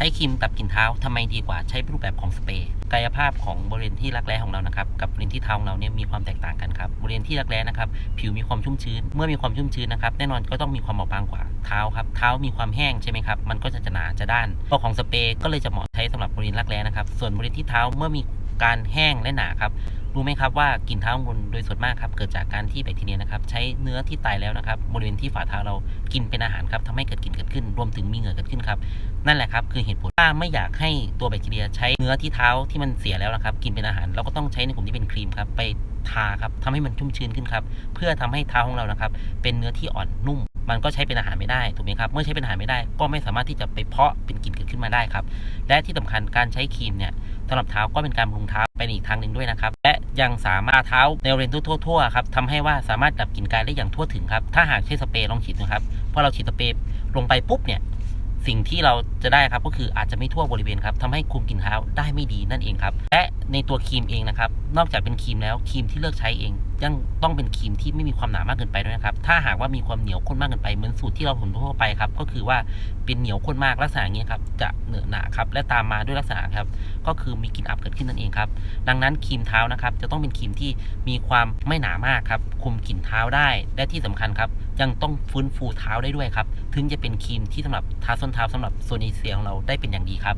ช้ครีมตับกลิ่นเท้าทำไมดีกว่าใช้รูปแบบของสเปรย์กายภาพของบริเวณที่รักแร้ของเรานะครับกับบริเวณที่เท้าของเราเนี่ยมีความแตกต่างกันครับบริเวณที่รักแร้นะครับผิวมีความชุ่มชื้น เมื่อมีความชุ่มชื้นนะครับแน่นอนก็ต้องมีความเบาบางกว่าเท้าครับเท้ามีความแห้งใช่ไหมครับมันก็จะจะหนาจะด้านตัวของสเปรย์ก็เลยจะเหมาะใช้สำหรับบริเวณรักแร้นะครับส่วนบริเวณที่เท้าเมื่อมี การแห้งและหนาครับรู้ไหมครับว่ากลิ่นเท้าของคุณโดยส่วนมากครับเกิดจากการที่แบคทีเรียนะครับใช้เนื้อที่ตายแล้วนะครับบริเวณที่ฝ่าเท้าเรากินเป็นอาหารครับทำให้เกิดกลิ่นเกิดขึ้น รวมถึงมีเหงื่อเกิดขึ้นครับนั่นแหละครับคือเหตุผลถ้าไม่อยากให้ตัวแบคทีเรียใช้เนื้อที่เท้าที่มันเสียแล้วนะครับกินเป็นอาหารเราก็ต้องใช้ในกลุ่มที่เป็นครีมครับไปทาครับทำให้มันชุ่มชื้นขึ้นครับเพื่อทำให้เท้าของเรานะครับเป็นเนื้อที่อ่อนนุ่มมันก็ใช้เป็นอาหารไม่ได้ถูกไหมครับ เมื่อใช้เป็นอาหารไม่ได้ ก็ไม่สามารถที่จะไปเพาะเป็นกลิ่นเกิดขึ้นมาได้ครับ และที่สำคัญการใช้ครีมเนี่ย สำหรับเท้าก็เป็นการบำรุงเท้าไปในอีกทางหนึ่งด้วยนะครับ และยังสามารถเท้าในเรนทั่วๆครับทำให้ว่าสามารถดับกลิ่นกายได้อย่างทั่วถึงครับถ้าหากใช้สเปรย์ลองฉีดนะครับพอเราฉีดสเปรย์ลงไปปุ๊บเนี่ย สิ่งที่เราจะได้ครับก็คืออาจจะไม่ทั่วบริเวณครับทำให้คุมกลิ่นเท้าได้ไม่ดีนั่นเองครับ และในตัวครีมเองนะครับ นอกจากเป็นครีมแล้วครีมที่เลือกใช้เองยังต้องเป็นครีมที่ไม่มีความหนามากเกินไปด้วยนะครับ ถ้าหากว่ามีความเหนียวข้นมากเกินไปเหมือนสูตรที่เราเห็นทั่วไปครับ ก็คือว่าเป็นเหนียวข้นมากลักษณะนี้ครับจะเหนอะหนาครับและตามมาด้วยลักษณะครับ ก็คือมีกลิ่นอับเกิดขึ้นนั่นเองครับ ดังนั้นครีมเท้านะครับ จะต้องเป็นครีมที่มีความไม่หนามากครับ คุมกลิ่นเท้าได้ และที่สำคัญครับ ยังต้องฟื้นฟูเท้าได้ด้วยครับ ถึงจะเป็นครีมที่สำหรับทาส้นเท้าสำหรับโซนเอเชียของเราได้เป็นอย่างดีครับ